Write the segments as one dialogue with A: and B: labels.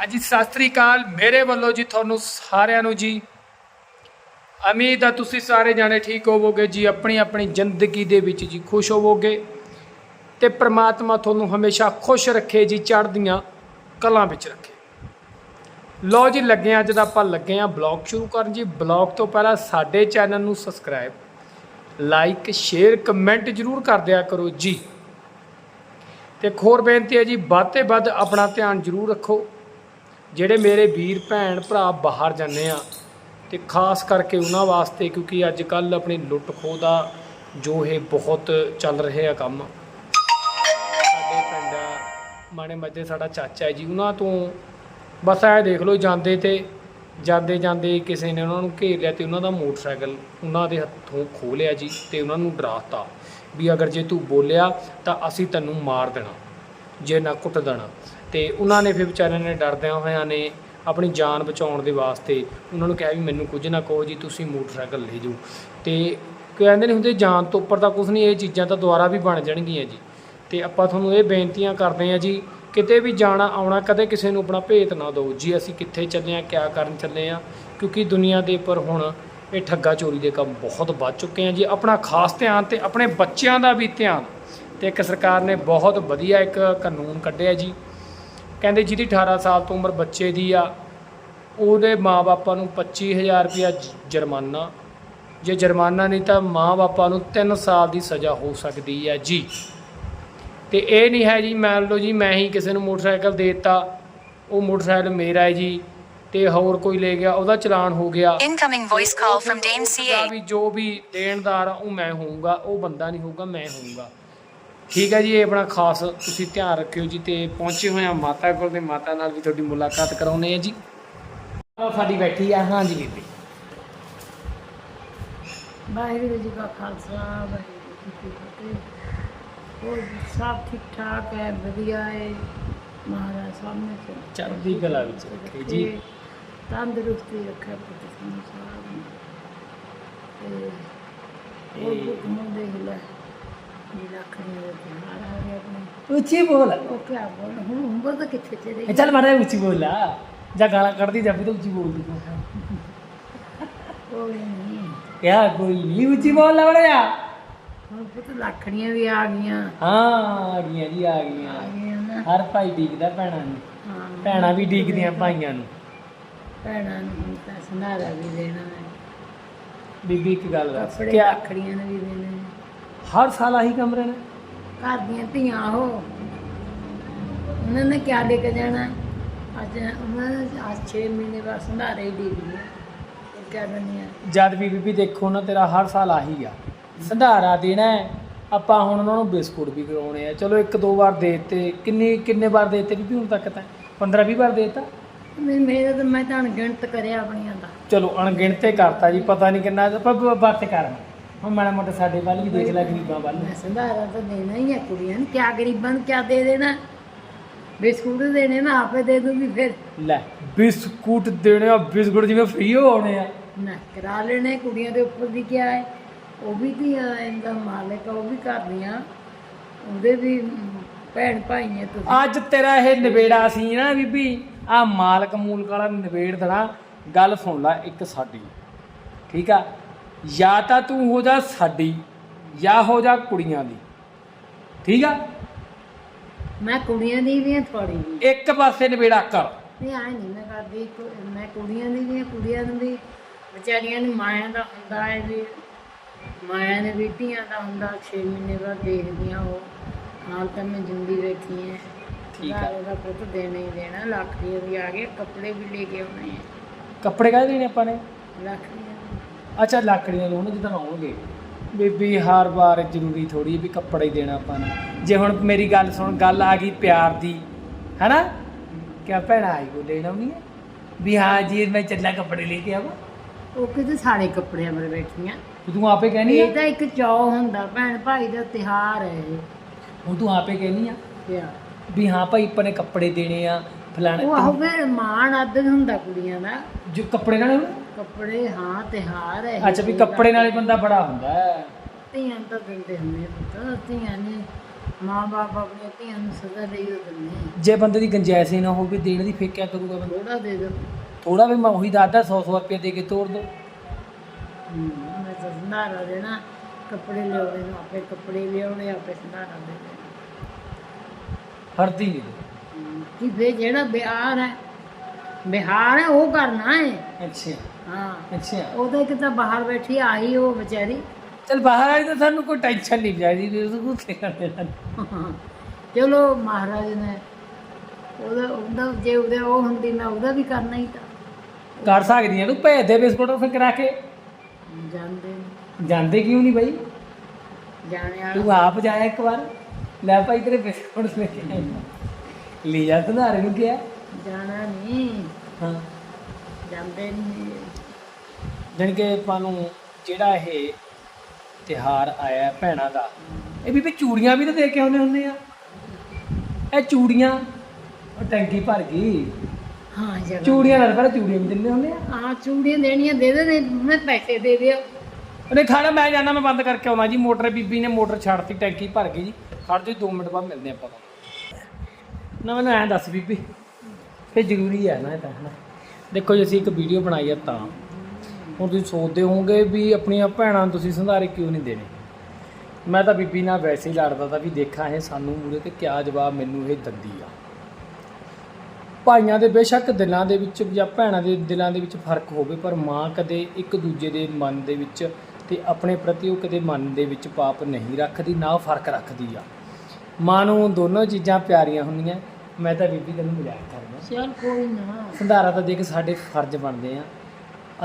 A: ਹਾਂਜੀ ਸਤਿ ਸ੍ਰੀ ਅਕਾਲ। ਮੇਰੇ ਵੱਲੋਂ ਜੀ ਤੁਹਾਨੂੰ ਸਾਰਿਆਂ ਨੂੰ ਜੀ ਉਮੀਦ ਆ ਤੁਸੀਂ ਸਾਰੇ ਜਾਣੇ ਠੀਕ ਹੋਵੋਗੇ ਜੀ, ਆਪਣੀ ਆਪਣੀ ਜ਼ਿੰਦਗੀ ਦੇ ਵਿੱਚ ਜੀ ਖੁਸ਼ ਹੋਵੋਗੇ ਤੇ ਪ੍ਰਮਾਤਮਾ ਤੁਹਾਨੂੰ ਹਮੇਸ਼ਾ ਖੁਸ਼ ਰੱਖੇ ਜੀ, ਚੜ੍ਹਦੀਆਂ ਕਲਾਂ ਵਿੱਚ ਰੱਖੇ। ਲੋ ਜੀ, ਲੱਗੇ ਹਾਂ, ਅੱਜ ਦਾ ਆਪਾਂ ਲੱਗੇ ਹਾਂ ਬਲੌਗ ਸ਼ੁਰੂ ਕਰਨ ਜੀ। ਬਲੌਗ ਤੋਂ ਪਹਿਲਾਂ ਸਾਡੇ ਚੈਨਲ ਨੂੰ ਸਬਸਕ੍ਰਾਈਬ, ਲਾਈਕ, ਸ਼ੇਅਰ, ਕਮੈਂਟ ਜਰੂਰ ਕਰ ਦਿਆ ਕਰੋ ਜੀ। ਤੇ ਇੱਕ ਹੋਰ ਬੇਨਤੀ ਹੈ ਜੀ, ਵੱਧ ਤੇ ਵੱਧ ਆਪਣਾ ਧਿਆਨ ਜਰੂਰ ਰੱਖੋ। ਜਿਹੜੇ ਮੇਰੇ ਵੀਰ ਭੈਣ ਭਰਾ ਬਾਹਰ ਜਾਂਦੇ ਆ ਤੇ ਖਾਸ ਕਰਕੇ ਉਹਨਾਂ ਵਾਸਤੇ ਕਿਉਂਕਿ ਅੱਜ ਕੱਲ ਆਪਣੀ ਲੁੱਟ ਖੋਹ ਦਾ ਜੋ ਇਹ ਬਹੁਤ ਚੱਲ ਰਿਹਾ ਕੰਮ। ਸਾਡੇ ਪਿੰਡ ਮਾਣੇ ਮੱਝੇ ਸਾਡਾ ਚਾਚਾ ਹੈ ਜੀ, ਉਹਨਾਂ ਤੋਂ ਬਸ ਐ ਦੇਖ ਲਓ ਜਾਂਦੇ ਤੇ ਜਾਂਦੇ ਜਾਂਦੇ ਕਿਸੇ ਨੇ ਉਹਨਾਂ ਨੂੰ ਘੇਰ ਲਿਆ ਤੇ ਉਹਨਾਂ ਦਾ ਮੋਟਰਸਾਈਕਲ ਉਹਨਾਂ ਦੇ ਹੱਥੋਂ ਖੋਹ ਲਿਆ ਜੀ ਤੇ ਉਹਨਾਂ ਨੂੰ ਡਰਾਤਾ ਵੀ ਅਗਰ ਜੇ ਤੂੰ ਬੋਲਿਆ ਤਾਂ ਅਸੀਂ ਤੈਨੂੰ ਮਾਰ ਦੇਣਾ, ਜੇ ਨਾ ਕੁੱਟ ਦੇਣਾ। ਤੇ ਉਹਨਾਂ ਨੇ ਫਿਰ ਵਿਚਾਰਿਆਂ ਨੇ ਡਰਦਿਆਂ ਹੋਇਆਂ ਨੇ ਆਪਣੀ ਜਾਨ ਬਚਾਉਣ ਦੇ ਵਾਸਤੇ ਉਹਨਾਂ ਨੂੰ ਕਿਹਾ ਵੀ ਮੈਨੂੰ ਕੁਝ ਨਾ ਕਹੋ ਜੀ, ਤੁਸੀਂ ਮੋਟਰਸਾਈਕਲ ਲੈ ਜਾਓ। ਤੇ ਕਹਿੰਦੇ ਨਹੀਂ ਹੁੰਦੇ ਜਾਨ ਤੋਂ ਉੱਪਰ ਤਾਂ ਕੁਝ ਨਹੀਂ, ਇਹ ਚੀਜ਼ਾਂ ਤਾਂ ਦੁਬਾਰਾ ਵੀ ਬਣ ਜਾਣਗੀਆਂ ਜੀ। ਤੇ ਆਪਾਂ ਤੁਹਾਨੂੰ ਇਹ ਬੇਨਤੀਆਂ ਕਰਦੇ ਹਾਂ ਜੀ, ਕਿਤੇ ਵੀ ਜਾਣਾ, ਆਉਣਾ, ਕਦੇ ਕਿਸੇ ਨੂੰ ਆਪਣਾ ਭੇਤ ਨਾ ਦਿਓ। ਜੀ, ਅਸੀਂ ਕਿੱਥੇ ਚੱਲੇ ਆ ਕਿਆ ਕਰਨ ਚੱਲੇ ਆ ਕਿਉਂਕਿ ਦੁਨੀਆ ਦੇ ਉੱਪਰ ਹੁਣ ਇਹ ਠੱਗਾ ਚੋਰੀ ਦੇ ਕੰਮ ਬਹੁਤ ਵੱਧ ਚੁੱਕੇ ਆ ਜੀ। ਆਪਣਾ ਖਾਸ ਧਿਆਨ ਤੇ ਆਪਣੇ ਬੱਚਿਆਂ ਦਾ ਵੀ ਧਿਆਨ। ਤੇ ਇੱਕ ਸਰਕਾਰ ਨੇ ਬਹੁਤ ਵਧੀਆ ਇੱਕ ਕਾਨੂੰਨ ਕੱਢਿਆ ਜੀ ਕਹਿੰਦੇ ਜਿਹਦੀ 18 ਸਾਲ ਤੋਂ ਉਮਰ ਬੱਚੇ ਦੀ ਆ ਉਹਦੇ ਮਾਪੇ ਨੂੰ 25000 ਰੁਪਇਆ ਜੁਰਮਾਨਾ। ਜੇ ਜੁਰਮਾਨਾ ਨਹੀਂ ਤਾਂ ਮਾਪੇ ਨੂੰ 3 ਸਾਲ ਦੀ ਸਜ਼ਾ ਹੋ ਸਕਦੀ ਹੈ ਜੀ। ਤੇ ਇਹ ਨਹੀਂ ਹੈ ਜੀ ਮੰਨ ਲਓ ਜੀ ਮੈਂ ਹੀ ਕਿਸੇ ਨੂੰ ਮੋਟਰਸਾਈਕਲ ਦੇ ਦਿੱਤਾ ਉਹ ਮੋਟਰਸਾਈਕਲ ਮੇਰਾ ਹੈ ਜੀ ਤੇ ਹੋਰ ਕੋਈ ਲੈ ਗਿਆ ਉਹਦਾ ਚਲਾਨ ਹੋ ਗਿਆ।
B: Incoming voice call
A: ਉਹ
B: from
A: ਫਿਰ
B: Dame
A: ਉਹਦਾ
B: CA.
A: ਵੀ ਜੋ ਵੀ ਦੇਣਦਾਰ ਆ ਉਹ ਮੈਂ ਹੋਊਂਗਾ ਉਹ ਬੰਦਾ ਨਹੀਂ ਹੋਊਗਾ ਮੈਂ ਹੋਊਂਗਾ। ਠੀਕ ਹੈ ਜੀ ਇਹ ਆਪਣਾ ਖਾਸ ਤੁਸੀਂ ਧਿਆਨ ਰੱਖਿਓ ਜੀ ਤੇ ਪਹੁੰਚੇ ਹੋਏ ਆ ਮਾਤਾ ਕੋਲ ਤੇ ਮਾਤਾ ਨਾਲ ਵੀ ਤੁਹਾਡੀ ਮੁਲਾਕਾਤ ਕਰਾਉਨੇ ਆ ਜੀ। ਸਾਡੀ ਬੈਠੀ ਆ ਹਾਂ ਜੀ ਬੀਬੀ।
C: ਵਾਹਿਗੁਰੂ ਜੀ ਕਾ ਖਾਲਸਾ ਵਾਹਿਗੁਰੂ ਜੀ ਕੀ ਫਤਿਹ। ਹੋਰ ਸਭ ਠੀਕ ਠਾਕ ਹੈ ਵਧੀਆ ਹੈ? ਮਹਾਰਾਜ ਸਾਹਮਣੇ
A: ਚੜ੍ਹਦੀ ਕਲਾ ਵਿੱਚ ਰੱਖੇ ਜੀ।
C: ਤੰਦਰੁਸਤੀ ਰੱਖੇ ਪੁੱਤ ਸਾਨੂੰ ਸਾਰਿਆਂ ਨੂੰ। ਤੇ ਉਹ ਦੁੱਖ
A: ਉੱਚੀ ਬੋਲ
C: ਉਹ ਕਿਆ ਬੋਲ ਹੁਣ ਉਮਰ ਤਾਂ ਕਿੱਥੇ ਚਲੇ
A: ਇਹ ਚੱਲ ਮਾੜਾ ਜਿਹਾ ਉੱਚੀ ਬੋਲ ਲਾ ਜਾਂ ਗਾਲਾਂ ਕੱਢਦੀ ਜਾਂਦੀ ਤਾਂ ਉੱਚੀ ਬੋਲਦੀ ਤੂੰ
C: ਕੋਈ ਨਹੀਂ
A: ਕਿਆ ਕੋਈ ਨਹੀਂ ਉੱਚੀ ਬੋਲ ਲਾ ਬੜਾ ਜਾ
C: ਹੁਣ ਪੁੱਤ ਲੱਖੜੀਆਂ ਵੀ ਆ ਗਈਆਂ
A: ਹਾਂ ਆ ਗਈਆਂ ਜੀ ਆ ਗਈਆਂ
C: ਆ ਗਈਆਂ ਨਾ
A: ਹਰ ਭਾਈ ਡੀਕਦਾ ਭੈਣਾਂ ਨੂੰ ਭੈਣਾਂ ਵੀ ਡੀਕਦੀਆਂ ਭਾਈਆਂ ਨੂੰ
C: ਭੈਣਾਂ ਨੂੰ ਹੁਣ ਤਾਂ ਸੰਧਾਰਾ ਵੀ ਦੇਣਾ ਹੈ
A: ਬੀਬੀ ਇੱਕ ਗੱਲ ਦੱਸ
C: ਨੂੰ ਵੀ ਦੇਣੇ
A: ਹਰ ਸਾਲ ਆਹੀ ਕਮਰੇ ਨੇ
C: ਘਰ ਦੀਆਂ ਧੀਆਂ ਉਹ। ਉਹਨਾਂ ਨੇ ਕਿਆ ਲੈ ਕੇ ਜਾਣਾ? ਅੱਜ ਉਹਨਾਂ ਨੇ ਅੱਜ 6 ਮਹੀਨੇ ਬਾਅਦ ਸੰਧਾਰੇ ਹੀ ਲਿਆ ਉਹ ਕਿਆ ਕਰਨੀ ਆ
A: ਜਦ ਵੀ ਬੀਬੀ ਦੇਖੋ ਨਾ ਤੇਰਾ ਹਰ ਸਾਲ ਆਹੀ ਆ। ਸੰਧਾਰਾ ਦੇਣਾ ਹੈ ਆਪਾਂ ਹੁਣ ਉਹਨਾਂ ਨੂੰ ਬਿਸਕੁਟ ਵੀ ਕਰਾਉਣੇ ਆ। ਚਲੋ ਇੱਕ ਦੋ ਵਾਰ ਦੇ ਦਿੱਤੇ ਕਿੰਨੇ ਕਿੰਨੇ ਵਾਰ ਦੇ ਦਿੱਤੇ ਬੀਬੀ ਹੁਣ ਤੱਕ ਤਾਂ? 15 20 ਵਾਰ ਦੇ ਦਿੱਤਾ?
C: ਨਹੀਂ ਮੇਰੇ ਤਾਂ ਮੈਂ ਤਾਂ ਅਣਗਿਣਤ ਕਰਿਆ ਆਪਣੀਆਂ ਦਾ।
A: ਚਲੋ ਅਣਗਿਣਤੇ ਕਰਤਾ ਜੀ ਪਤਾ ਨਹੀਂ ਕਿੰਨਾ ਆਪਾਂ ਬ- ਬਾਤ ਕਰ ਹੁਣ ਮਾੜਾ ਮੋਟਾ ਸਾਡੇ ਵੱਲ ਵੀ ਦੇਖ ਲੈ ਗਰੀਬਾਂ ਵੱਲ।
C: ਮੈਂ ਸੰਧਾਰਾ ਤਾਂ ਦੇਣਾ ਹੀ ਆ ਕੁੜੀਆਂ ਨੂੰ। ਕਿਆ ਗਰੀਬਾਂ ਨੂੰ ਕਿਆ ਦੇ ਦੇਣਾ? ਬਿਸਕੁਟ ਦੇਣੇ ਨਾ ਆਪੇ ਦੇ ਦੂੰਗੀ ਫਿਰ।
A: ਲੈ ਬਿਸਕੁਟ ਦੇਣੇ ਆ ਬਿਸਕੁਟ ਜਿਵੇਂ ਫ੍ਰੀ ਆਉਣੇ ਆ।
C: ਨਾ ਕਰਾ ਲੈਣੇ ਕੁੜੀਆਂ ਦੇ ਉੱਪਰ ਦੀ ਕਿਆ ਹੈ? ਉਹ ਵੀ ਧੀਆਂ ਇਹਦਾ ਮਾਲਕ ਆ ਉਹ ਵੀ ਕਰਦੀਆਂ ਉਹਦੇ ਵੀ ਭੈਣ ਭਾਈ ਨੇ ਤੁਸੀਂ।
A: ਅੱਜ ਤੇਰਾ ਇਹ ਨਿਬੇੜਾ ਸੀ ਨਾ ਬੀਬੀ ਆ ਮਾਲਕ ਮੂਲਕ ਵਾਲਾ ਨਿਬੇੜ ਦੇਣਾ। ਗੱਲ ਸੁਣ ਲੈ ਇੱਕ ਸਾਡੀ। ਠੀਕ ਆ? ਜਾਂ ਤਾਂ ਤੂੰ ਹੋ ਜਾ ਸਾਡੀ ਜਾਂ ਹੋ ਜਾ ਕੁੜੀਆਂ ਦੀ। ਠੀਕ ਆ?
C: ਮੈਂ ਕੁੜੀਆਂ ਦੀ ਵੀ ਹਾਂ ਤੁਹਾਡੀ ਵੀ।
A: ਇੱਕ ਪਾਸੇ ਨਿਬੇੜਾ ਕਰ।
C: ਨਹੀਂ ਆਏ ਨਹੀਂ ਮੈਂ ਕਰਦੀ ਕੁ- ਮੈਂ ਕੁੜੀਆਂ ਦੀ ਵੀ ਹਾਂ, ਕੁੜੀਆਂ ਨੂੰ ਵੀ। ਵਿਚਾਰੀਆਂ ਨੂੰ ਮਾਇਆ ਦਾ ਹੁੰਦਾ ਹੈ ਵੀ ਮਾਇਆ ਨੇ ਧੀਆਂ ਦਾ ਹੁੰਦਾ 6 ਮਹੀਨੇ ਬਾਅਦ ਦੇਖਦੀਆਂ ਉਹ। ਹਾਲ ਤਾਂ ਮੈਂ ਜਿੰਦੀ ਬੈਠੀ ਹਾਂ
A: ਠੀਕ ਆ।
C: ਉਹਦਾ ਪੁੱਤ ਦੇਣਾ ਹੀ ਦੇਣਾ ਲੱਖ ਦੀ ਵੀ ਆ ਗਏ ਕੱਪੜੇ ਵੀ ਲੈ ਕੇ ਆਉਣੇ ਆ।
A: ਕੱਪੜੇ ਕਾਹਦੇ ਦੇਣੇ ਆਪਾਂ ਨੇ?
C: ਲੱਖ ਦੀਆਂ
A: ਅੱਛਾ ਲੱਕੜੀਆਂ ਉਹਨਾਂ ਜਿੱਦਾਂ ਆਉਣਗੇ ਬੀਬੀ ਹਰ ਵਾਰ ਜ਼ਰੂਰੀ ਥੋੜੀ ਵੀ ਕੱਪੜਾ ਹੀ ਦੇਣਾ ਆਪਾਂ ਨੂੰ। ਜੇ ਹੁਣ ਮੇਰੀ ਗੱਲ ਸੁਣ ਗੱਲ ਆ ਗਈ ਪਿਆਰ ਦੀ ਹੈਨਾ? ਕਿਆ ਭੈਣਾ ਆਈ ਕੋ ਲੈਣਾ ਨਹੀਂ ਹੈ ਵੀ ਹਾਂ ਜੀ ਮੈਂ ਚੱਲਾ ਕੱਪੜੇ ਲੈ ਕੇ ਆਵਾਂ।
C: ਉਹ ਕਿਤੇ ਸਾਰੇ ਕੱਪੜਿਆਂ 'ਤੇ ਬੈਠੀਆਂ।
A: ਤੇ ਆਪੇ ਕਹਿਨੀ
C: ਇਹ
A: ਆ
C: ਤਾਂ ਇੱਕ ਚੌ ਹੁੰਦਾ ਭੈਣ ਭਾਈ ਦਾ ਤਿਹਾਰ ਹੈ ਇਹ।
A: ਹੁਣ ਤੂੰ ਆਪੇ ਕਹਿਨੀ ਆ? ਵੀ ਹਾਂ ਭਾਈ ਆਪਾਂ ਨੇ ਕੱਪੜੇ ਦੇਣੇ ਆ ਫਲਾਣੇ
C: ਉਹ ਆਹੋ ਫਿਰ ਮਾਣ ਆਦਰ ਹੁੰਦਾ ਕੁੜੀਆਂ ਦਾ।
A: ਜੋ ਕੱਪੜੇ ਨਾਲ।
C: ਕੱਪੜੇ ਹਾਂ ਤਿਹਾਰ ਹੈ
A: ਅੱਛਾ ਵੀ ਕੱਪੜੇ ਨਾਲ ਹੀ ਬੰਦਾ ਬੜਾ ਹੁੰਦਾ ਹੈ।
C: ਧੀਆਂ ਤਾਂ ਦਿੰਦੇ ਹੁੰਦੇ ਪੁੱਤ ਧੀਆਂ ਨੇ ਮਾਂ-ਬਾਪ ਆਪਣੀਆਂ ਧੀਆਂ ਨੂੰ ਸਦਾ ਦੇਈ ਉਹ ਦਿੰਦੇ
A: ਜੇ ਬੰਦੇ ਦੀ ਗੁੰਜਾਇਸ਼ ਹੀ ਨਾ ਹੋਵੇ ਦੇਣ ਦੀ ਫੇਰ ਕਿਆ ਕਰੂਗਾ ਬੰਦਾ।
C: ਥੋੜਾ ਦੇ ਦੋ
A: ਥੋੜਾ ਵੀ ਮੈਂ ਉਹੀ ਦੱਸਦਾ 100 100 ਰੁਪਏ ਦੇ ਕੇ ਤੋੜ ਦੋ।
C: ਮੈਂ ਤਾਂ ਸੰਧਾਰਾ ਦੇਣਾ ਕੱਪੜੇ ਲਿਆਉਣੇ ਨੂੰ ਆਪੇ ਕੱਪੜੇ ਲਿਆਉਣੇ ਆਪੇ ਸੰਧਾਰਾ ਦੇਣਾ।
A: ਹਰਦੀ ਨਹੀਂ
C: ਕਿ ਵੇ ਜਿਹੜਾ ਬਿਹਾਰ ਹੈ ਬਿਹਾਰ ਹੈ ਉਹ ਕਰਨਾ ਹੈ।
A: ਅੱਛਾ।
C: ਹਾਂ।
A: ਅੱਛਾ।
C: ਉਹਦੇ ਕਿ ਤਾਂ ਬਾਹਰ ਬੈਠੀ ਆਈ ਉਹ ਵਿਚਾਰੀ।
A: ਚਲ ਬਾਹਰ ਆਈ ਤਾਂ ਸਾਨੂੰ ਕੋਈ ਟੈਨਸ਼ਨ ਨਹੀਂ ਚਾਹੀਦੀ ਵੀ ਉਸ ਨੂੰ ਕੀ ਕਰਨੇ
C: ਚਲੋ ਮਹਾਰਾਜ ਨੇ ਉਹਦਾ ਉਹਦਾ ਜੇ ਉਹਦੇ ਉਹ ਹੁੰਦੀ ਮੈਂ ਉਹਦਾ ਵੀ ਕਰਨਾ ਹੀ ਤਾਂ।
A: ਕਰ ਸਕਦੀ ਆ ਤੂੰ ਭੇਜ ਦੇ ਬਿਸਕੁਟ ਫਿਰ ਕਰਾ ਕੇ।
C: ਜਾਂਦੇ
A: ਜਾਂਦੇ ਕਿਉਂ ਨਹੀਂ ਬਾਈ?
C: ਜਾਣੇ ਵਾਲਾ
A: ਤੂੰ ਆਪ ਜਾਇਆ ਇੱਕ ਵਾਰ। ਲੈ ਭਾਈ ਤੇਰੇ ਬਿਸਕੁਟ ਲੈ ਕੇ ਆਇਆ ਲੈ ਜਾ ਸੁਧਾਰੇ ਨੂੰ ਕਿਹਾ?
C: ਜਾਣਾ ਨਹੀਂ।
A: ਹਾਂ।
C: ਜਾਂਦੇ ਨਹੀਂ
A: ਜਾਣੀ ਕਿ ਆਪਾਂ ਨੂੰ ਜਿਹੜਾ ਇਹ ਤਿਹਾਰ ਆਇਆ ਹੈ ਭੈਣਾਂ ਦਾ ਇਹ ਵੀ ਵੀ ਚੂੜੀਆਂ ਵੀ ਤਾਂ ਦੇ ਕੇ ਆਉਂਦੇ ਹੁੰਦੇ ਆ। ਇਹ ਚੂੜੀਆਂ ਉਹ ਟੈਂਕੀ ਭਰ ਗਈ।
C: ਹਾਂ ਜਗਾ
A: ਚੂੜੀਆਂ ਨਾਲ ਪਰ ਚੂੜੀਆਂ ਵੀ ਦਿੰਦੇ ਹੁੰਦੇ ਆ।
C: ਹਾਂ ਚੂੜੀਆਂ ਦੇਣੀਆਂ ਦੇ ਦੇ ਦੇ ਮੈਂ ਪੈਸੇ ਦੇ ਦਿਓ।
A: ਉਹਨੇ ਖਾਣਾ ਮੈਂ ਜਾਣਾ ਮੈਂ ਬੰਦ ਕਰਕੇ ਆਉਣਾ ਜੀ। ਮੋਟਰ ਬੀਬੀ ਨੇ ਮੋਟਰ ਛੱਡਤੀ ਟੈਂਕੀ ਭਰ ਗਈ ਜੀ। ਖੜ ਜੀ 2 ਮਿੰਟ ਬਾਅਦ ਮਿਲਦੇ ਆਪਾਂ ਨਾ, ਮੈਨੂੰ ਐਂ ਦੱਸ ਬੀਬੀ ਫੇ ਜ਼ਰੂਰੀ ਹੈ ਨਾ ਇਹ ਤਾਂ ਹਨਾ ਦੇਖੋ ਜੀ, ਅਸੀਂ ਇੱਕ ਵੀਡੀਓ ਬਣਾਈ ਹੈ ਤਾਂ। ਹੁਣ ਤੁਸੀਂ ਸੋਚਦੇ ਹੋਵੋਗੇ ਵੀ ਆਪਣੀਆਂ ਭੈਣਾਂ ਨੂੰ ਤੁਸੀਂ ਸੰਧਾਰੇ ਕਿਉਂ ਨਹੀਂ ਦੇਣੇ? ਮੈਂ ਤਾਂ ਬੀਬੀ ਨਾਲ ਵੈਸੇ ਹੀ ਲੜਦਾ ਤਾਂ ਵੀ ਦੇਖਾਂ ਇਹ ਸਾਨੂੰ ਮੂਰੇ ਤੇ ਕਿਆ ਜਵਾਬ ਮੈਨੂੰ ਇਹ ਦਿੰਦੀ ਆ। ਭਾਈਆਂ ਦੇ ਬੇਸ਼ੱਕ ਦਿਲਾਂ ਦੇ ਵਿੱਚ ਜਾਂ ਭੈਣਾਂ ਦੇ ਦਿਲਾਂ ਦੇ ਵਿੱਚ ਫ਼ਰਕ ਹੋਵੇ, ਪਰ ਮਾਂ ਕਦੇ ਇੱਕ ਦੂਜੇ ਦੇ ਮਨ ਦੇ ਵਿੱਚ ਤੇ ਆਪਣੇ ਪ੍ਰਤੀ ਉਹ ਕਦੇ ਮਨ ਦੇ ਵਿੱਚ ਪਾਪ ਨਹੀਂ ਰੱਖਦੀ, ਨਾ ਉਹ ਫ਼ਰਕ ਰੱਖਦੀ ਆ। ਮਾਂ ਨੂੰ ਦੋਨੋਂ ਚੀਜ਼ਾਂ ਪਿਆਰੀਆਂ ਹੁੰਦੀਆਂ ਮੈਂ ਤਾਂ ਬੀਬੀ ਤੈਨੂੰ ਮਜ਼ਾਕ ਕਰਦਾ।
C: ਚਲ ਕੋਈ ਨਾ।
A: ਸੰਧਾਰਾ ਤਾਂ ਦੇਖ ਸਾਡੇ ਫਰਜ਼ ਬਣਦੇ ਆ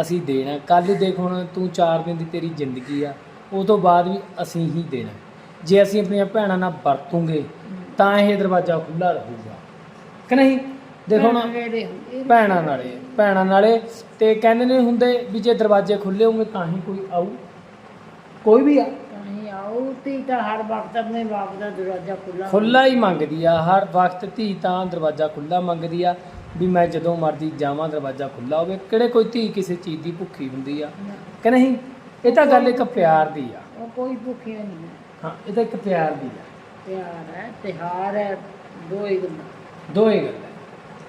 A: ਅਸੀਂ ਦੇਣਾ। ਕੱਲ ਦੇਖ ਹੁਣ ਤੂੰ 4 ਦਿਨ ਦੀ ਤੇਰੀ ਜ਼ਿੰਦਗੀ ਆ ਉਹ ਤੋਂ ਬਾਅਦ ਵੀ ਅਸੀਂ ਹੀ ਦੇਣਾ। ਜੇ ਅਸੀਂ ਆਪਣੀਆਂ ਭੈਣਾਂ ਨਾਲ ਵਰਤੂਗੇ ਤਾਂ ਇਹ ਦਰਵਾਜ਼ਾ ਖੁੱਲਾ ਰਹੂਗਾ। ਕਿ ਨਹੀਂ? ਦੇਖੋ ਨਾ। ਭੈਣਾਂ ਨਾਲੇ ਭੈਣਾਂ ਨਾਲੇ ਤੇ ਕਹਿੰਦੇ ਨੇ ਹੁੰਦੇ ਵੀ ਜੇ ਦਰਵਾਜ਼ੇ ਖੁੱਲੇ ਹੋਣਗੇ ਤਾਂ ਹੀ ਕੋਈ ਆਊ। ਕੋਈ ਵੀ ਆ।
C: ਕਹੀਂ ਆਉ ਤੀ ਤਾਂ ਹਰ ਵਕਤ ਆਪਣੇ ਬਾਪ ਦਾ ਦਰਵਾਜ਼ਾ ਖੁੱਲਾ
A: ਖੁੱਲਾ ਹੀ ਮੰਗਦੀ ਆ ਹਰ ਵਕਤ ਧੀ ਤਾਂ ਦਰਵਾਜ਼ਾ ਖੁੱਲਾ ਮੰਗਦੀ ਆ ਵੀ ਮੈਂ ਜਦੋਂ ਮਰਜ਼ੀ ਜਾਵਾਂ ਦਰਵਾਜ਼ਾ ਖੁੱਲਾ ਹੋਵੇ। ਕਿਹੜੇ ਕੋਈ ਧੀ ਕਿਸੇ ਚੀਜ਼ ਦੀ ਭੁੱਖੀ ਹੁੰਦੀ ਆ? ਕਿ ਨਹੀਂ? ਇਹ ਤਾਂ ਗੱਲ ਇੱਕ ਪਿਆਰ ਦੀ ਆ।
C: ਉਹ ਕੋਈ ਭੁੱਖਿਆ ਨਹੀਂ ਹੈ।
A: ਇਹ ਤਾਂ ਇੱਕ ਪਿਆਰ ਦੀ ਆ।
C: ਪਿਆਰ ਹੈ ਤਿਹਾਰ ਹੈ ਦੋ ਹੀ ਗੱਲਾਂ।
A: ਹੈ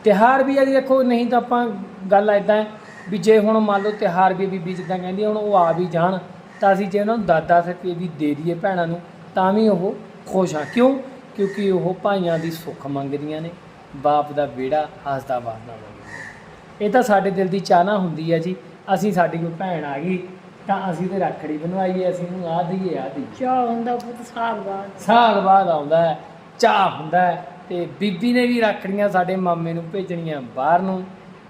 A: ਤਿਹਾਰ ਵੀ ਆ ਜੀ ਦੇਖੋ ਨਹੀਂ ਤਾਂ ਆਪਾਂ ਗੱਲ ਐਦਾਂ ਵੀ ਜੇ ਹੁਣ ਮੰਨ ਲਓ ਤਿਹਾਰ ਵੀ ਬੀਬੀ ਜਿੱਦਾਂ ਕਹਿੰਦੀ ਹੁਣ ਉਹ ਆ ਵੀ ਜਾਣ। ਤਾਂ ਅਸੀਂ ਜੇ ਉਹਨਾਂ ਨੂੰ 10-10 ਰੁਪਏ ਵੀ ਦੇ ਦਈਏ ਭੈਣਾਂ ਨੂੰ ਤਾਂ ਵੀ ਉਹ ਖੁਸ਼ ਆ। ਕਿਉਂ? ਕਿਉਂਕਿ ਉਹ ਭਾਈਆਂ ਦੀ ਸੁੱਖ ਮੰਗਦੀਆਂ ਨੇ ਬਾਪ ਦਾ ਵਿਹੜਾ ਹੱਸਦਾ ਵਾਰਨਾ ਮੰਗਦੀਆਂ ਇਹ ਤਾਂ ਸਾਡੇ ਦਿਲ ਦੀ ਚਾਹਨਾ ਹੁੰਦੀ ਹੈ ਜੀ ਅਸੀਂ ਸਾਡੀ ਕੋਈ ਭੈਣ ਆ ਗਈ ਤਾਂ ਅਸੀਂ ਤੇ ਰੱਖੜੀ ਬਣਵਾਈਏ ਅਸੀਂ ਉਹਨੂੰ ਆ ਦਈਏ ਆ ਦਈਏ।
C: ਚਾਹ ਹੁੰਦਾ ਪੁੱਤ ਸਾਲ ਬਾਅਦ
A: ਸਾਲ ਬਾਅਦ ਆਉਂਦਾ ਹੈ ਚਾਹ ਹੁੰਦਾ ਹੈ ਤੇ ਬੀਬੀ ਨੇ ਵੀ ਰੱਖੜੀਆਂ ਸਾਡੇ ਮਾਮੇ ਨੂੰ ਭੇਜਣੀਆਂ ਬਾਹਰ ਨੂੰ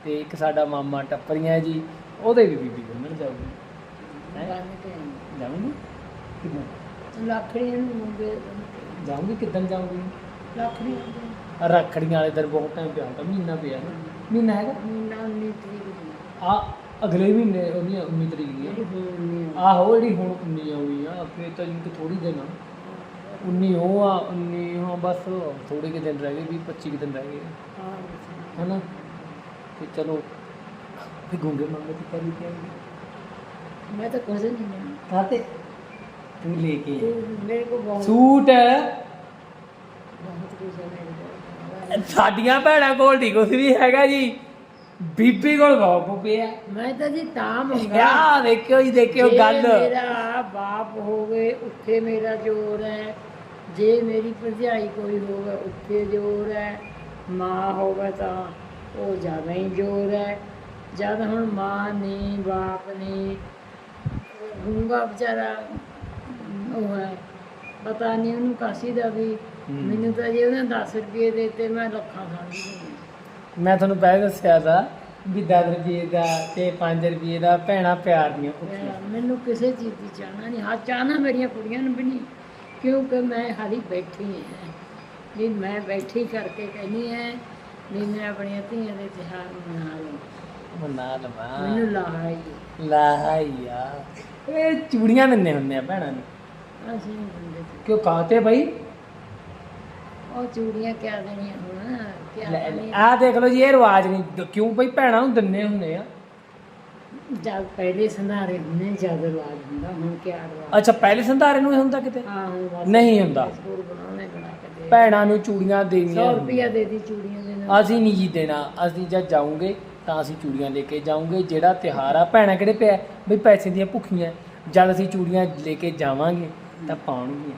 A: ਤੇ ਇੱਕ ਸਾਡਾ ਮਾਮਾ ਟੱਪਰੀਆਂ ਜੀ ਉਹਦੇ ਵੀ ਬੀਬੀ ਬੰਨਣ ਜਾਊਗੀ। ਜਾਊਂਗੀ ਕਿੱਦਾਂ?
C: ਨੂੰ ਮੁੰਡੇ
A: ਜਾਊਂਗੀ
C: ਲੱਖੜੀਆਂ ਦੇ
A: ਰੱਖੜੀਆਂ ਵਾਲੇ ਦਿਨ ਬਹੁਤ ਟਾਈਮ ਪਿਆ ਹੁੰਦਾ ਮਹੀਨਾ ਪਿਆ ਨਾ। ਮਹੀਨਾ ਹੈਗਾ?
C: ਮਹੀਨਾ 19 ਤਰੀਕ ਦੀ।
A: ਆ ਅਗਲੇ ਮਹੀਨੇ ਉਹਦੀ 19 ਤਰੀਕ ਦੀ
C: ਜਿਹੜੀ
A: ਆ
C: ਹੁਣ ਨਹੀਂ
A: ਆਹੋ ਜਿਹੜੀ ਹੁਣ 19 ਆਉਣੀ ਆ। ਫੇਰ ਤਾਂ ਜਿੰਕ ਥੋੜੀ ਦਿਨ ਆ 19 ਉਹ ਆ 19 ਹਾਂ ਬਸ ਥੋੜੇ ਕਿ ਦਿਨ ਰਹਿ ਗਏ 20 25 ਕੁ ਦਿਨ ਰਹਿ ਗਏ।
C: ਆ
A: ਹਨਾ? ਤੇ ਚਲੋ ਫਿਰ ਗੁੰਗੇ ਮੰਗੇ ਤੇ ਕਰੀ ਕੇ
C: ਮੈਂ ਤਾਂ ਕੁਝ ਨਹੀਂ ਲੈਣਾ।
A: ਤੂੰ ਲੈ ਕੇ ਆਈ।
C: ਤੂੰ ਮੇਰੇ ਕੋ ਬਹੁਤ
A: ਸੂਟ
C: ਬਹੁਤ ਕੁਝ ਹੈ ਮੇਰੇ ਕੋਲ।
A: ਸਾਡੀਆਂ ਭੈਣਾਂ ਕੋਲ ਨਹੀਂ ਕੁਛ ਵੀ ਹੈਗਾ ਜੀ। ਬੀਬੀ ਕੋਲ ਬਹੁਤ ਪਿਆ।
C: ਮੈਂ ਤਾਂ ਜੀ ਤਾਂ ਮੰਗਾ।
A: ਆ ਦੇਖਿਓ ਜੀ ਦੇਖਿਓ
C: ਜੇ
A: ਗੱਲ।
C: ਮੇਰਾ ਬਾਪ ਹੋਵੇ ਉੱਥੇ ਮੇਰਾ ਜ਼ੋਰ ਹੈ। ਜੇ ਮੇਰੀ ਭਰਜਾਈ ਕੋਈ ਹੋਵੇ ਉੱਥੇ ਜ਼ੋਰ ਹੈ। ਮਾਂ ਹੋਵੇ ਤਾਂ ਉਹ ਜ਼ਿਆਦਾ ਹੀ ਜ਼ੋਰ ਹੈ। ਜਦ ਹੁਣ ਮਾਂ ਨੇ ਬਾਪ ਨੇ ਗੁੰਗਾ ਵਿਚਾਰਾ ਉਹ ਹੈ। ਪਤਾ ਨਹੀਂ ਉਹਨੂੰ ਕਾਸੀ ਦਾ ਵੀ। ਮੈਨੂੰ ਤਾਂ ਜੇ ਉਹਨੇ 10 ਰੁਪਏ ਦਿੱਤੇ ਮੈਂ ਲੱਖਾਂ ਗਈ
A: ਮੈਂ ਤੁਹਾਨੂੰ ਪਹਿਲਾਂ ਦੱਸਿਆ ਦਾ ਵੀ 10 ਰੁਪਏ ਦਾ ਤੇ 5 ਰੁਪਏ ਦਾ ਭੈਣਾਂ ਪਿਆਰ ਦੀਆਂ ਭੁੱਖੀਆਂ।
C: ਮੈਨੂੰ ਕਿਸੇ ਚੀਜ਼ ਦੀ ਚਾਹਨਾ ਨਹੀਂ। ਹਾਂ ਚਾਹਨਾ ਮੇਰੀਆਂ ਕੁੜੀਆਂ ਨੂੰ ਵੀ ਨਹੀਂ ਕਿਉਂਕਿ ਮੈਂ ਹਾਲੀ ਬੈਠੀ ਹਾਂ ਵੀ ਮੈਂ ਬੈਠੀ ਕਰਕੇ ਕਹਿੰਦੀ ਹੈ ਵੀ ਮੈਂ ਆਪਣੀਆਂ ਧੀਆਂ ਦੇ ਤਿਉਹਾਰ ਮਨਾ ਲਵਾਂ
A: ਮਨਾ ਲਵਾ
C: ਮੈਨੂੰ ਲਾਹਾ ਹੀ
A: ਲਾਇਆ ਇਹ ਚੂੜੀਆਂ ਦਿੰਦੇ ਹੁੰਦੇ ਆ ਭੈਣਾਂ ਨੂੰ।
C: ਅਸੀਂ ਨਹੀਂ ਦਿੰਦੇ ਸੀ।
A: ਕਿਉਂ ਕਾਤੇ ਬਈ?
C: ਉਹ ਚੂੜੀਆਂ ਕਿਆ ਦੇਣੀਆਂ ਹੁਣ? ਕਿਆ ਦੇਣੀਆਂ?
A: ਆ ਦੇਖ ਲਓ ਜੀ ਇਹ ਰਿਵਾਜ ਨਹੀਂ ਦ- ਕਿਉਂ ਬਈ ਭੈਣਾਂ ਨੂੰ ਦਿੰਨੇ ਹੁੰਦੇ ਆ?
C: ਜਦ ਪਹਿਲੇ ਸੰਧਾਰੇ ਹੁੰਦੇ ਜਦ ਰਿਵਾਜ ਹੁੰਦਾ ਹੁਣ ਕੀ ਰਿਵਾਜ?
A: ਅੱਛਾ ਪਹਿਲੇ ਸੰਧਾਰੇ ਨੂੰ ਇਹ ਹੁੰਦਾ ਕਿਤੇ?
C: ਹਾਂ ਹੁਣ ਬਸ
A: ਨਹੀਂ ਹੁੰਦਾ।
C: ਬਿਸਕੁਟ ਬਣਾਉਣੇ ਬਣਾ ਕੇ ਦੇ
A: ਭੈਣਾਂ ਨੂੰ ਚੂੜੀਆਂ
C: 100
A: ਦੇਣੀਆਂ
C: ਰੁਪਿਆ ਦੇ ਦੀ ਚੂੜੀਆਂ ਦੇ ਨਾਲ।
A: ਅਸੀਂ ਨਹੀਂ ਜੀ ਦੇਣਾ ਅਸੀਂ ਜਦ ਜਾਉਂਗੇ ਤਾਂ ਅਸੀਂ ਚੂੜੀਆਂ ਲੈ ਕੇ ਜਾਉਂਗੇ ਜਿਹੜਾ ਤਿਹਾਰ ਆ ਭੈਣਾਂ ਕਿਹੜੇ ਪਿਆ? ਬਈ ਪੈਸੇ ਦੀਆਂ ਭੁੱਖੀਆਂ। ਜਦ ਅਸੀਂ ਚੂੜੀਆਂ ਲੈ ਕੇ ਜਾਵਾਂਗੇ ਤਾਂ ਪਾਉਣਗੀਆਂ।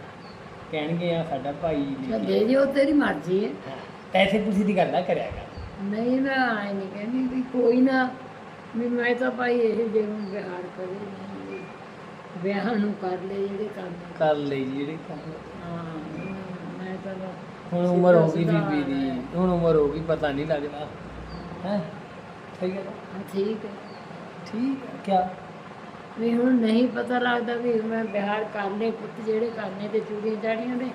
A: ਕਹਿਣਗੇ ਆ ਸਾਡਾ ਭਾਈ ਲੈ
C: ਦੇ ਦਿਓ ਤੇਰੀ ਮਰਜ਼ੀ ਹੈ।
A: ਪੈਸੇ ਪੂਸੇ ਦੀ ਗੱਲ ਨਾ ਕਰਿਆ ਕਰ।
C: ਨਹੀਂ ਮੈਂ ਆਏ ਨਹੀਂ ਕਹਿੰਦੀ ਵੀ ਕੋਈ ਨਾ ਵੀ ਮੈਂ ਤਾਂ ਭਾਈ ਇਹ ਜੇ ਨੂੰ ਵਿਹਾਰ ਕਰੇ ਵੀ ਵਿਆਹ ਨੂੰ ਕਰ ਲੈ ਜਿਹੜੇ ਕੰਮ
A: ਕਰ ਜੀ ਜਿਹੜੇ ਕੰਮ
C: ਹਾਂ ਮੈਂ ਤਾਂ
A: ਹੁਣ ਉਮਰ ਹੋ ਗਈ ਬੀਬੀ ਦੀ। ਹੁਣ ਉਮਰ ਹੋ ਗਈ ਪਤਾ ਨਹੀਂ ਲੱਗਦਾ। ਹੈ? ਠੀਕ ਹੈ ਨਾ?
C: ਠੀਕ ਹੈ।
A: ਠੀਕ ਹੈ ਕਿਆ?
C: ਵੀ ਹੁਣ ਨਹੀਂ ਪਤਾ ਲੱਗਦਾ ਵੀ ਮੈਂ ਵਿਹਾਰ ਕਰਨੇ ਪੁੱਤ ਜਿਹੜੇ ਕਰਨੇ ਤੇ ਚੂੜੀਆਂ ਚਾੜੀਆਂ ਦੇ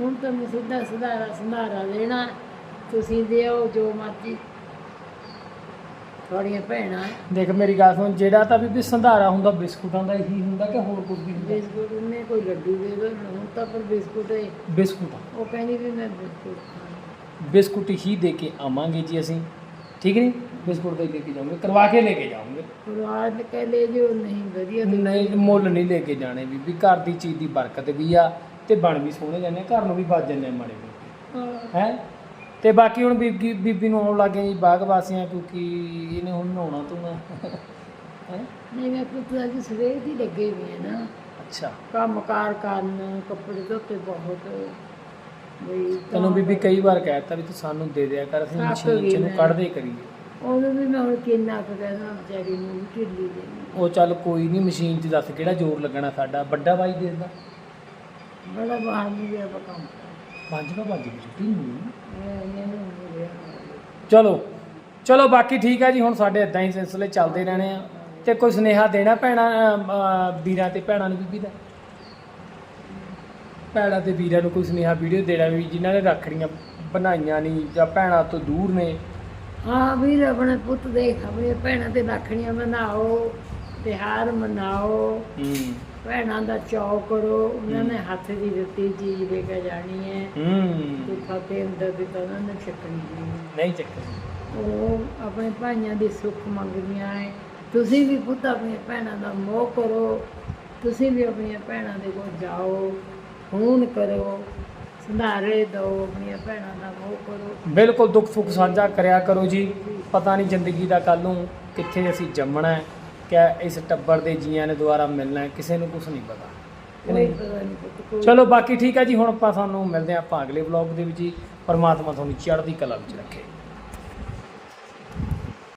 C: ਹੁਣ ਤਾਂ ਮੈਂ ਸਿੱਧਾ ਸੁਧਾਰਾ ਸੰਧਾਰਾ ਦੇਣਾ ਤੁਸੀਂ ਦਿਓ ਜੋ ਮਰਜ਼ੀ। ਤੁਹਾਡੀਆਂ ਭੈਣਾਂ
A: ਦੇਖ ਮੇਰੀ ਗੱਲ ਸੁਣ ਜਿਹੜਾ ਤਾਂ ਬੀਬੀ ਸੰਧਾਰਾ ਹੁੰਦਾ ਬਿਸਕੁਟਾਂ ਦਾ ਹੀ ਹੁੰਦਾ ਕਿ ਹੋਰ ਕੁਝ ਵੀ ਹੁੰਦਾ?
C: ਬਿਸਕੁਟ ਉਹਨੇ ਕੋਈ ਲੱਡੂ ਦੇ ਦੋ ਹੁਣ ਤਾਂ ਪਰ ਬਿਸਕੁਟ ਹੈ।
A: ਬਿਸਕੁਟ?
C: ਉਹ ਕਹਿੰਦੀ ਵੀ ਮੈਂ ਬਿਸਕੁਟ ਖਾਣੇ।
A: ਬਿਸਕੁਟ ਹੀ ਦੇ ਕੇ ਆਵਾਂਗੇ ਜੀ ਅਸੀਂ। ਠੀਕ ਨਹੀਂ ਬਿਸਕੁਟ ਦੇ ਲੈ ਕੇ ਜਾਵਾਂਗੇ ਕਰਵਾ ਕੇ ਲੈ ਕੇ
C: ਪਰਿਵਾਰ ਨੇ ਕਹਿ ਲੈ ਜੋ ਨਹੀਂ ਵਧੀਆ ਤੇ
A: ਨਹੀਂ ਮੁੱਲ ਨਹੀਂ ਲੈ ਕੇ ਜਾਣੇ ਬੀਬੀ ਘਰ ਦੀ ਚੀਜ਼ ਦੀ ਬਰਕਤ ਵੀ ਆ ਤੇ ਬਣ ਵੀ ਸੋਹਣੇ ਜਾਂਦੇ ਆ, ਘਰ ਨੂੰ ਵੀ ਵੱਜ ਜਾਂਦੇ ਆ ਮਾੜੇ ਮੋਟੇ।
C: ਹਾਂ।
A: ਹੈ? ਤੇ ਬਾਕੀ ਹੁਣ ਬੀਬੀ ਬੀਬੀ ਨੂੰ ਆਉਣ ਲੱਗੇ ਜੀ ਬਾਗ ਵਾਸੀਆਂ ਕਿਉਂਕਿ ਇਹਨੇ ਹੁਣ ਨਹਾਉਣਾ ਤੂੰ ਹੈ?
C: ਨਹੀਂ ਮੈਂ ਪੁੱਤ ਅੱਜ ਸਵੇਰ ਦੀ ਲੱਗੇ ਵੀ ਹੈ ਨਾ।
A: ਅੱਛਾ।
C: ਕੰਮ ਕਾਰ ਕਰਨ ਕੱਪੜੇ ਧੋਤੇ ਬਹੁਤ। ਬਈ
A: ਤੈਨੂੰ ਬੀਬੀ ਕਈ ਵਾਰ ਕਹਿਤਾ ਵੀ ਤੂੰ ਸਾਨੂੰ ਦੇ ਦਿਆ ਕਰ ਅਸੀਂ ਮਸ਼ੀਨ ਚ ਨੂੰ।
C: ਮੈਂ।
A: ਕੱਢਦੇ ਕਰੀਏ।
C: ਉਹਨੂੰ ਵੀ ਮੈਂ ਹੁਣ ਕਿੰਨਾ ਕੁ ਕਹਿਣਾ ਵਿਚਾਰੀ ਨੂੰ ਵੀ ਢਿੱਲੀ ਦੇ
A: ਉਹ ਚੱਲ ਕੋਈ ਨਹੀਂ ਮਸ਼ੀਨ 'ਚ ਦੱਸ ਕਿਹੜਾ ਜ਼ੋਰ ਲੱਗਣਾ ਸਾਡਾ। ਵੱਡਾ ਬਾਈ ਦੇਦਾ।
C: ਬੜਾ ਬਾਹਰ ਨੂੰ ਵੀ ਆਪਾਂ ਕੰਮ
A: ਪੰਜ ਕਾ ਪੰਜ ਦੀ ਛੁੱਟੀ ਨਹੀਂ
C: ਇਹਨੂੰ ਨਹੀਂ ਰਿਹਾ
A: ਚਲੋ ਚਲੋ ਬਾਕੀ ਠੀਕ ਹੈ ਜੀ ਹੁਣ ਸਾਡੇ ਇਦਾਂ ਹੀ ਸਿਲਸਿਲੇ ਚੱਲਦੇ ਰਹਿਣੇ ਆ। ਤੇ ਕੋਈ ਸੁਨੇਹਾ ਦੇਣਾ ਭੈਣਾਂ ਵੀਰਾਂ ਤੇ ਭੈਣਾਂ ਨੂੰ ਬੀਬੀ ਦਾ? ਭੈਣਾਂ ਤੇ ਵੀਰਾਂ ਨੂੰ ਕੋਈ ਸੁਨੇਹਾ ਵੀਡੀਓ ਦੇਣਾ ਵੀ ਜਿਨ੍ਹਾਂ ਨੇ ਰੱਖੜੀਆਂ ਬਣਾਈਆਂ ਨਹੀਂ ਜਾਂ ਭੈਣਾਂ ਤੋਂ ਦੂਰ ਨੇ।
C: ਹਾਂ ਵੀਰ ਆਪਣੇ ਪੁੱਤ ਦੇਖ ਆਪਣੀਆਂ ਭੈਣਾਂ ਤੇ ਲੱਖਣੀਆਂ ਮਨਾਓ ਤਿਉਹਾਰ ਮਨਾਓ।
A: ਹੂੰ।
C: ਭੈਣਾਂ ਦਾ ਚਾਅ ਕਰੋ ਉਹਨਾਂ ਨੇ ਹੱਥ ਦੀ ਦਿੱਤੀ ਚੀਜ਼ ਦੇ ਕੇ ਜਾਣੀ ਹੈ।
A: ਹੂੰ।
C: ਤੇ ਫਤਿਹ ਅੰਦਰ ਦੀ ਤਾਂ ਉਹਨਾਂ ਨੇ ਛਕਣੀ ਨਹੀਂ।
A: ਨਹੀਂ ਚੱਕਰ
C: ਉਹ ਆਪਣੇ ਭਾਈਆਂ ਦੀ ਸੁੱਖ ਮੰਗਦੀਆਂ ਹੈ। ਤੁਸੀਂ ਵੀ ਪੁੱਤ ਆਪਣੀਆਂ ਭੈਣਾਂ ਦਾ ਮੋਹ ਕਰੋ। ਤੁਸੀਂ ਵੀ ਆਪਣੀਆਂ ਭੈਣਾਂ ਦੇ ਕੋਲ ਜਾਓ। ਫੋਨ ਕਰੋ। ਸੰਧਾਰੇ ਦਿਓ ਆਪਣੀਆਂ ਭੈਣਾਂ ਦਾ ਮੋਹ ਕਰੋ।
A: ਬਿਲਕੁਲ ਦੁੱਖ ਸੁੱਖ ਸਾਂਝਾ ਕਰਿਆ ਕਰੋ ਜੀ। ਪਤਾ ਨਹੀਂ ਜ਼ਿੰਦਗੀ ਦਾ ਕੱਲ ਨੂੰ ਕਿੱਥੇ ਅਸੀਂ ਜੰਮਣਾ ਹੈ। ਕਿ ਇਸ ਟੱਬਰ ਦੇ ਜੀਆਂ ਨੇ ਦੁਬਾਰਾ ਮਿਲਣਾ ਹੈ ਕਿਸੇ ਨੂੰ ਕੁਝ ਨਹੀਂ ਪਤਾ। ਕਿ
C: ਕੋਈ
A: ਨਹੀਂ?
C: ਪਤਾ ਨਹੀਂ ਪੁੱਤ ਕੋਈ
A: ਚਲੋ ਬਾਕੀ ਠੀਕ ਹੈ ਜੀ ਹੁਣ ਆਪਾਂ ਤੁਹਾਨੂੰ ਮਿਲਦੇ ਹਾਂ ਆਪਾਂ ਅਗਲੇ ਵਲੌਗ ਦੇ ਵਿੱਚ ਜੀ। ਪਰਮਾਤਮਾ ਤੁਹਾਨੂੰ ਚੜ੍ਹਦੀ ਕਲਾ ਵਿੱਚ ਰੱਖੇ।